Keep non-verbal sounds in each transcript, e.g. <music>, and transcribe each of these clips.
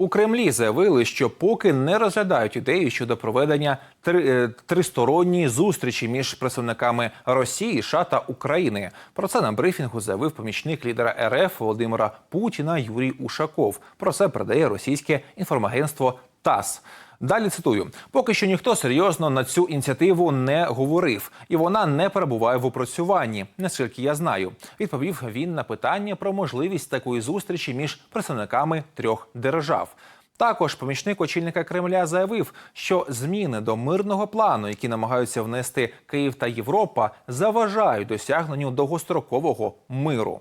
У Кремлі заявили, що поки не розглядають ідею щодо проведення три, е, тристоронньої зустрічі між представниками Росії, США та України. Про це на брифінгу заявив помічник лідера РФ Володимира Путіна Юрій Ушаков. Про це передає російське інформагентство ТАСС. Далі цитую: поки що ніхто серйозно на цю ініціативу не говорив, і вона не перебуває в опрацюванні, наскільки я знаю. Відповів він на питання про можливість такої зустрічі між представниками трьох держав. Також помічник очільника Кремля заявив, що зміни до мирного плану, які намагаються внести Київ та Європа, заважають досягненню довгострокового миру.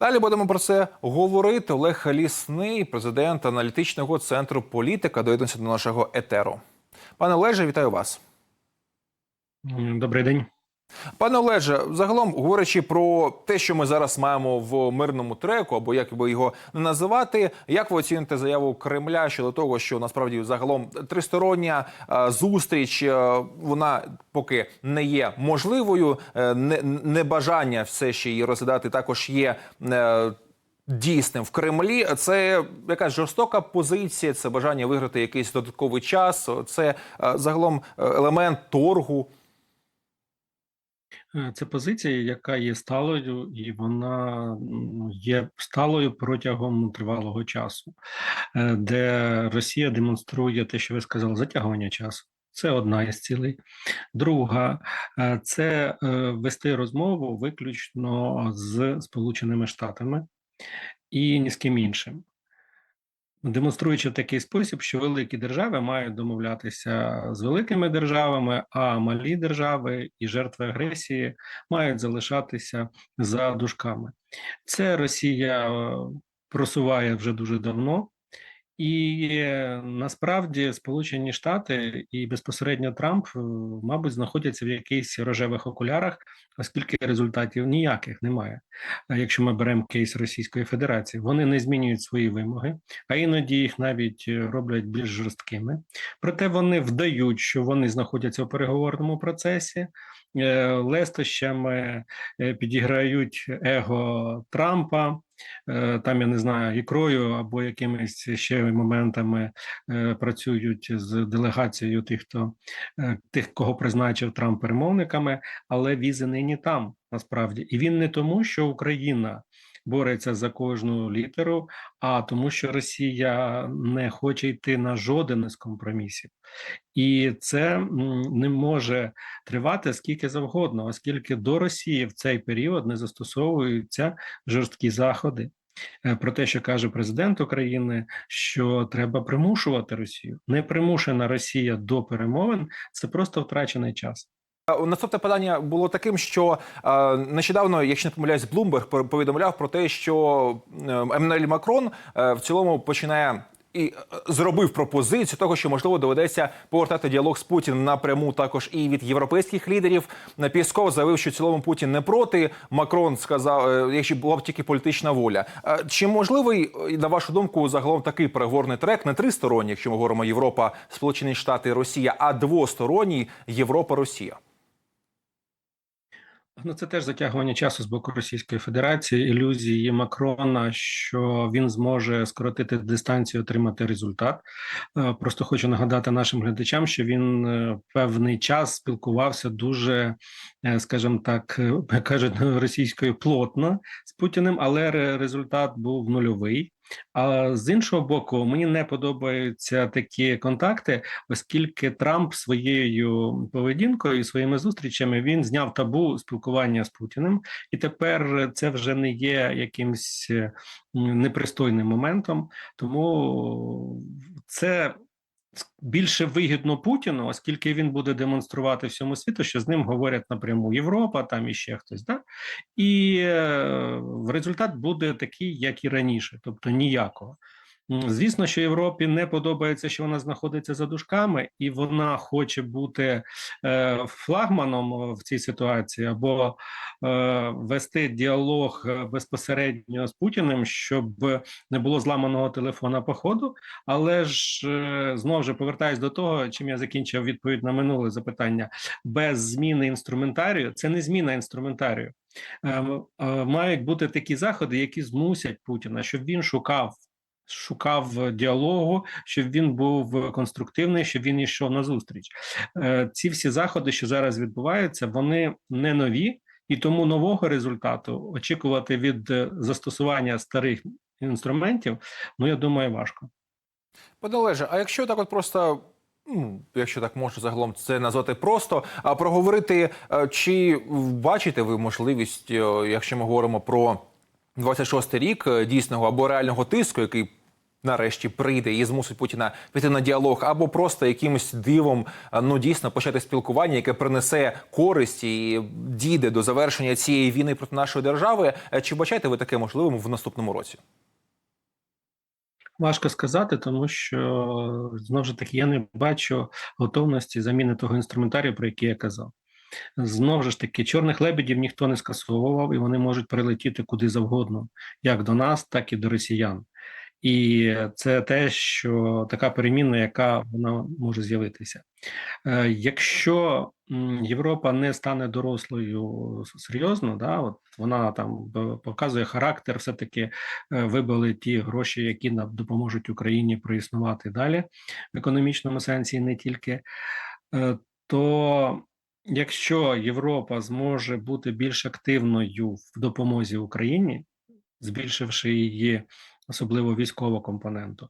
Далі будемо про це говорити. Олег Лісний, президент аналітичного центру політика, доєднується до нашого етеру. Пане Олеже, вітаю вас. Добрий день. Пане Олеже, загалом говорячи про те, що ми зараз маємо в мирному треку, або як би його називати, як ви оціните заяву Кремля щодо того, що насправді загалом тристороння е, зустріч е, вона поки не є можливою, е, не, небажання все ще її розглядати також є. Дійсним в Кремлі це якась жорстока позиція, це бажання виграти якийсь додатковий час. Це загалом елемент торгу. Е, Це позиція, яка є сталою, і вона є сталою протягом тривалого часу, е, де Росія демонструє те, що ви сказали, затягування часу. Це одна із цілей. Друга е, це вести розмову виключно з Сполученими Штатами і ні з ким іншим. Демонструючи в такий спосіб, що великі держави мають домовлятися з великими державами, а малі держави і жертви агресії мають залишатися за дужками. Це Росія е, просуває вже дуже давно, і насправді Сполучені Штати і безпосередньо Трамп, е, мабуть, знаходяться в якихось рожевих окулярах, оскільки результатів ніяких немає. А якщо ми беремо кейс Російської Федерації, вони не змінюють свої вимоги, а іноді їх навіть е, роблять більш жорсткими. Проте вони вдають, що вони знаходяться у переговорному процесі. е, Лестощами е, підіграють его Трампа, там я не знаю, ікрою або якимись ще моментами е, працюють з делегацією тих, хто е, тих, кого призначив Трамп перемовниками, але візи нині там насправді, і він не тому, що Україна бореться за кожну літеру, а тому, що Росія не хоче йти на жоден із компромісів, і це не може тривати скільки завгодно, оскільки до Росії в цей період не застосовуються жорсткі заходи. Е, Про те, що каже президент України, що треба примушувати Росію. Непримушена Росія до перемовин це просто втрачений час. Е, Наступне питання було таким, що е, нещодавно, якщо не помиляюсь, Блумберг повідомляв про те, що е, Еммануель Макрон е, в цілому починає. І зробив пропозицію того, що можливо доведеться повертати діалог з Путіним напряму також і від європейських лідерів. Пісков заявив, що цілому Путін не проти. Макрон сказав, якщо була б тільки політична воля. Чи можливий на вашу думку загалом такий переговорний трек не тристоронній, якщо ми говоримо Європа, Сполучені Штати, Росія, а двосторонній Європа, Росія? Ну, це теж затягування часу з боку Російської Федерації, ілюзії Макрона, що він зможе скоротити дистанцію, отримати результат. Е, Просто хочу нагадати нашим глядачам, що він е, певний час спілкувався дуже, е, скажімо так, <laughs> кажуть російською плотно з Путіним, але результат був нульовий. А з іншого боку, мені не подобаються такі контакти, оскільки Трамп своєю поведінкою і своїми зустрічами він зняв табу спілкування з Путіним, і тепер це вже не є якимсь непристойним моментом. Тому це більше вигідно Путіну, оскільки він буде демонструвати всьому світу, що з ним говорять напряму Європа, там і ще хтось, да? і е, результат буде такий, як і раніше, тобто ніякого. Звісно, що Європі не подобається, що вона знаходиться за дужками, і вона хоче бути е, флагманом в цій ситуації або е, вести діалог е, безпосередньо з Путіним, щоб не було зламаного телефона по ходу. Але ж е, знову ж повертаюсь до того, чим я закінчив відповідь на минуле запитання. Без зміни інструментарію це не зміна інструментарію. Е, е, Мають бути такі заходи, які змусять Путіна, щоб він шукав. Шукав діалогу, щоб він був конструктивний, щоб він йшов на зустріч. Е, Ці всі заходи, що зараз відбуваються, вони не нові, і тому нового результату очікувати від е, застосування старих інструментів, ну я думаю, важко. Пане а якщо так от просто. ну, Якщо так можна загалом це назвати просто, а проговорити, е, чи бачите ви можливість, якщо ми говоримо про 26-й рік е, дійсного або реального тиску, який нарешті прийде і змусить Путіна піти на діалог, або просто якимось дивом е, ну дійсно почати спілкування, яке принесе користь і дійде до завершення цієї війни проти нашої держави. Е, Чи бачаєте ви таке можливим в наступному році? Важко сказати, тому що знову ж таки я не бачу готовності заміни того інструментарію, про який я казав. Знову ж таки, чорних лебедів ніхто не скасовував, і вони можуть прилетіти куди завгодно, як до нас, так і до росіян. І це те, що така переміна, яка вона може з'явитися. Е, Якщо Європа не стане дорослою серйозно, да, от вона там показує характер, все-таки е, вибили ті гроші, які нам допоможуть Україні проіснувати далі в економічному сенсі, не тільки, е, то якщо Європа зможе бути більш активною в допомозі Україні, збільшивши її особливо військову компоненту,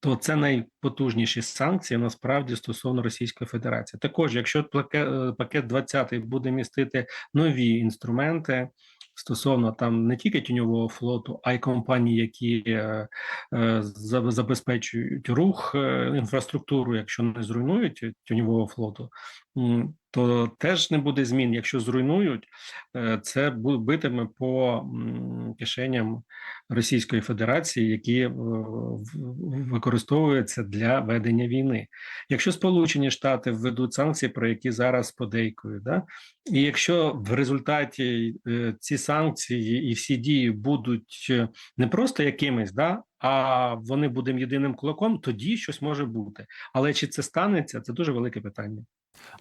то це найпотужніші санкції насправді стосовно Російської Федерації. Також, якщо пакет, е, пакет 20 буде містити нові інструменти стосовно там не тільки тіньового флоту, а й компаній, які е, е, забезпечують рух е, інфраструктуру, якщо не зруйнують тіньового флоту, то теж не буде змін. Якщо зруйнують, е, це битиме по кишеням Російської Федерації, які е, використовуються для ведення війни. Якщо Сполучені Штати введуть санкції, про які зараз подейкують, да і якщо в результаті е, ці санкції і всі дії будуть не просто якимись, да, а вони будемо єдиним кулаком, тоді щось може бути. Але чи це станеться, це дуже велике питання.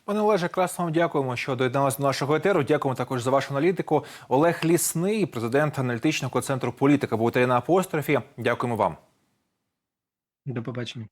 Пане Олеже, якраз вам дякуємо, що доєдналися до нашого етеру. Дякуємо також за вашу аналітику. Олег Лісний, президент аналітичного центру політика, був на апострофі. Дякуємо вам. До побачення.